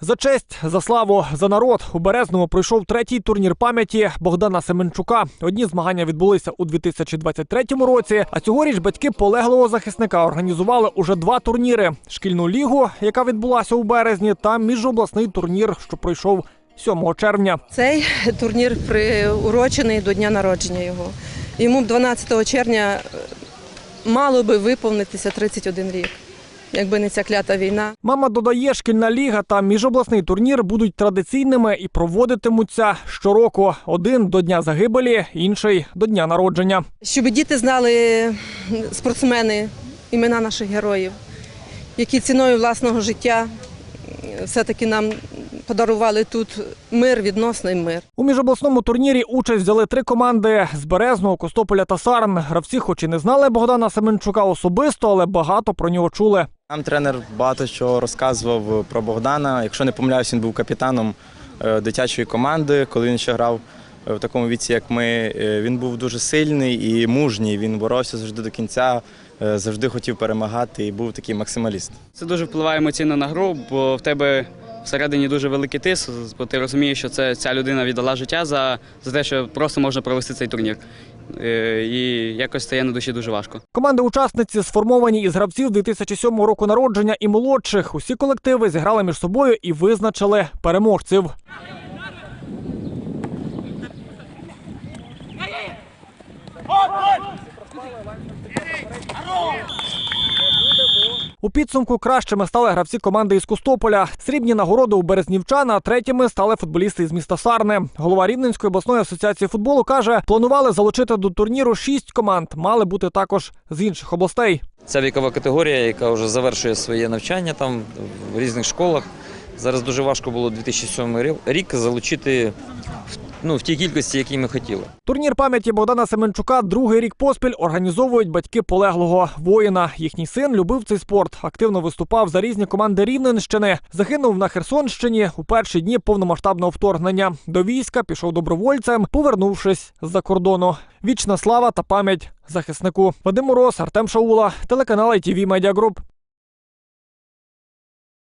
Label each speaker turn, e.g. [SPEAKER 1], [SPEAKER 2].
[SPEAKER 1] За честь, за славу, за народ у Березному пройшов третій турнір пам'яті Богдана Семенчука. Одні змагання відбулися у 2023 році. А цьогоріч батьки полеглого захисника організували уже два турніри: шкільну лігу, яка відбулася у березні, та міжобласний турнір, що пройшов 7 червня.
[SPEAKER 2] Цей турнір приурочений до дня народження його. Йому 12 червня мало би виповнитися 31 рік, якби не ця клята війна.
[SPEAKER 1] Мама додає, шкільна ліга та міжобласний турнір будуть традиційними і проводитимуться щороку. Один до дня загибелі, інший до дня народження.
[SPEAKER 2] Щоб діти знали спортсмени імена наших героїв, які ціною власного життя все-таки нам подарували тут мир, відносний мир.
[SPEAKER 1] У міжобласному турнірі участь взяли три команди з Березного, Костополя та Сарн. Гравці, хоч і не знали Богдана Семенчука особисто, але багато про нього чули.
[SPEAKER 3] Нам тренер багато чого розказував про Богдана. Якщо не помиляюсь, він був капітаном е, дитячої команди, коли він ще грав е, в такому віці, як ми. Е, Він був дуже сильний і мужній. Він боровся завжди до кінця, е, завжди хотів перемагати і був такий максималіст.
[SPEAKER 4] Це дуже впливає емоційно на гру, бо в тебе всередині дуже великий тиск, бо ти розумієш, що це ця людина віддала життя за, за те, що просто можна провести цей турнір. Е, І якось стає на душі дуже важко.
[SPEAKER 1] Команди-учасниці сформовані із гравців 2007 року народження і молодших. Усі колективи зіграли між собою і визначили переможців. У підсумку кращими стали гравці команди із Костополя. Срібні нагороди у березнівчан, а третіми стали футболісти з міста Сарни. Голова Рівненської обласної асоціації футболу каже, планували залучити до турніру шість команд. Мали бути також з інших областей.
[SPEAKER 5] Ця вікова категорія, яка вже завершує своє навчання там в різних школах. Зараз дуже важко було 2007 рі- рік залучити ну, в тій кількості, які ми хотіли.
[SPEAKER 1] Турнір пам'яті Богдана Семенчука другий рік поспіль організовують батьки полеглого воїна. Їхній син любив цей спорт, активно виступав за різні команди Рівненщини. Загинув на Херсонщині у перші дні повномасштабного вторгнення. До війська пішов добровольцем, повернувшись з-за кордону. Вічна слава та пам'ять захиснику. Вадим Мороз, Артем Шаула, телеканал ITV Group.